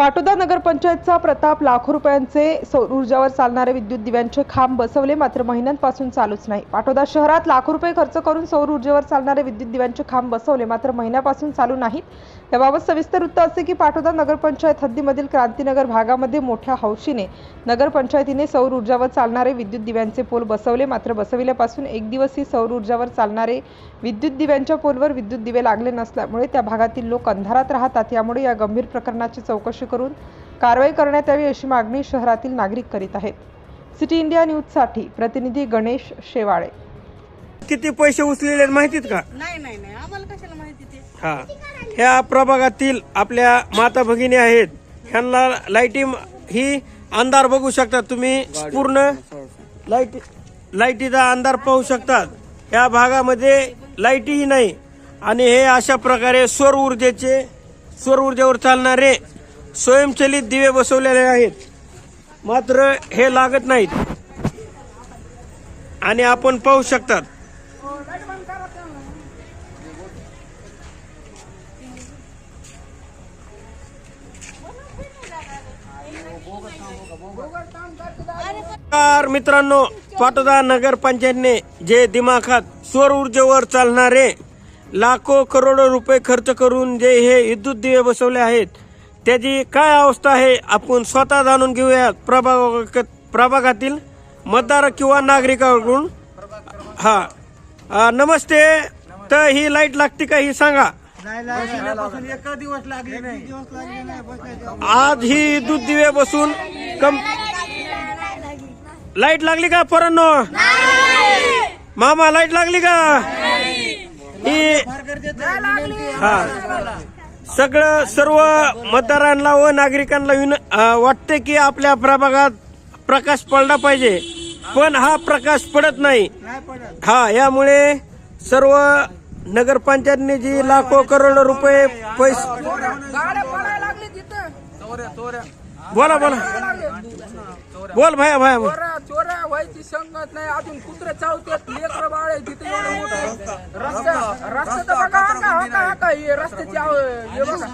पाटोदा नगरपंचायतचा प्रताप लाखो रुपयांचे सौर ऊर्जावर चालणारे विद्युत दिव्यांचे खांब बसवले मात्र महिन्यांपासून चालूच नाही. पाटोदा शहरात लाखो रुपये खर्च करून सौर ऊर्जेवर चालणारे विद्युत दिव्यांचे खांब बसवले मात्र महिन्यापासून चालू नाहीत. याबाबत सविस्तर वृत्त असे की पाटोदा नगरपंचायत हद्दीमधील क्रांतीनगर भागामध्ये मोठ्या हौशीने नगरपंचायतीने सौर ऊर्जावर चालणारे विद्युत दिव्यांचे पोल बसवले. मात्र बसविल्यापासून एक दिवस ही सौर ऊर्जावर चालणारे विद्युत दिव्यांच्या पोलवर विद्युत दिवे लागले नसल्यामुळे त्या भागातील लोक अंधारात राहतात. यामुळे या गंभीर प्रकरणाची चौकशी करून कारवाई करण्यात यावी अशी मागणी शहरातील नागरिक करीत आहेत. सिटी इंडिया न्यूजसाठी प्रतिनिधी गणेश शेवाळे. किती पैसे उचलेले आहेत माहितीत का? नाही नाही नाही. आम्हाला कशाला माहिती ते? हा. ह्या प्रभागातील आपल्या माता भगिनी आहेत. ह्यांना लाईटी ही अंधार बघू शकता तुम्ही. पूर्ण लाइट लाईटीचा अंधार पाहू शकतात. ह्या भागामध्ये लाईटीही नाही. आणि हे अशा प्रकारे सौर ऊर्जेचे सौर ऊर्जेवर चालणारे स्वयंचलित दिवे बसवलेले आहेत. मात्र हे लागत नाहीत. आणि आपण पाहू शकतात. मित्रांनो पाटोदा नगर पंचायतने जे दिमाखात सौर ऊर्जेवर चालणारे लाखो करोडो रुपये खर्च करून जे हे विद्युत दिवे बसवले आहेत त्याची काय अवस्था आहे आपण स्वतः जाणून घेऊयात प्रभाग प्रभागातील मतदार किंवा नागरिकांकडून. हा. नमस्ते. तर ही लाइट लागते का ही सांगा. आज ही विद्युत दिवे बसून कम लाइट लागली का पोरांनो? मामा लाइट लागली का? ही हा. सगळं सर्व मतदारांना व नागरिकांना विन वाटते की आपल्या प्रभागात प्रकाश पडला पाहिजे. पण हा प्रकाश पडत नाही. हा यामुळे सर्व नगरपंचायतने जी लाखो करोडो रुपये पैसे बोला बोला. बोल भाया भाया बोल. चोऱ्या व्हायची संगत नाही. अजून कुत्रे चावतात. लेकर बाळ आहे रस्ता रस्ता रस्ता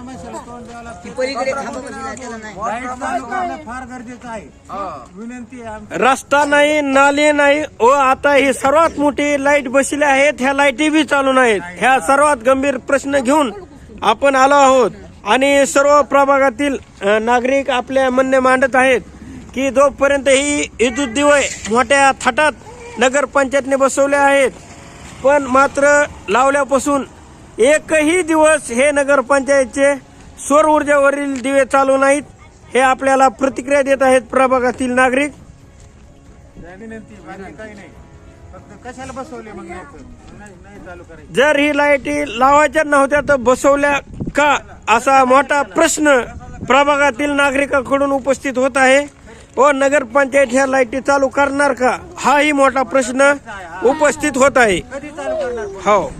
बघा. फार गरजेचं आहे. विनंती आहे आमची. नाही नाले नाही. व आता ही सर्वात मोठी लाइट बसली आहेत. ह्या लाईटी बी चालू नाहीत. ह्या सर्वात गंभीर प्रश्न घेऊन आपण आलो आहोत. आणि सर्व प्रभागातील अ, नागरिक आपले म्हणणे मांडत आहेत की जोपर्यंत ही विद्युत दिवे मोठ्या थाटात नगरपंचायतने बसवले आहेत पण मात्र लावल्यापासून एकही दिवस हे नगरपंचायतचे सौर ऊर्जेवरील दिवे चालू नाहीत. हे आपल्याला प्रतिक्रिया देत आहेत प्रभागातील नागरिक. जर ही लाईटी लावायच्या नव्हत्या तर बसवल्या का? असा मोठा प्रश्न प्रभागातील नागरिकांकडून उपस्थित होत आहे. व नगरपंचायत ह्या लाईटी चालू करणार का? हाही मोठा प्रश्न उपस्थित होत आहे. हो.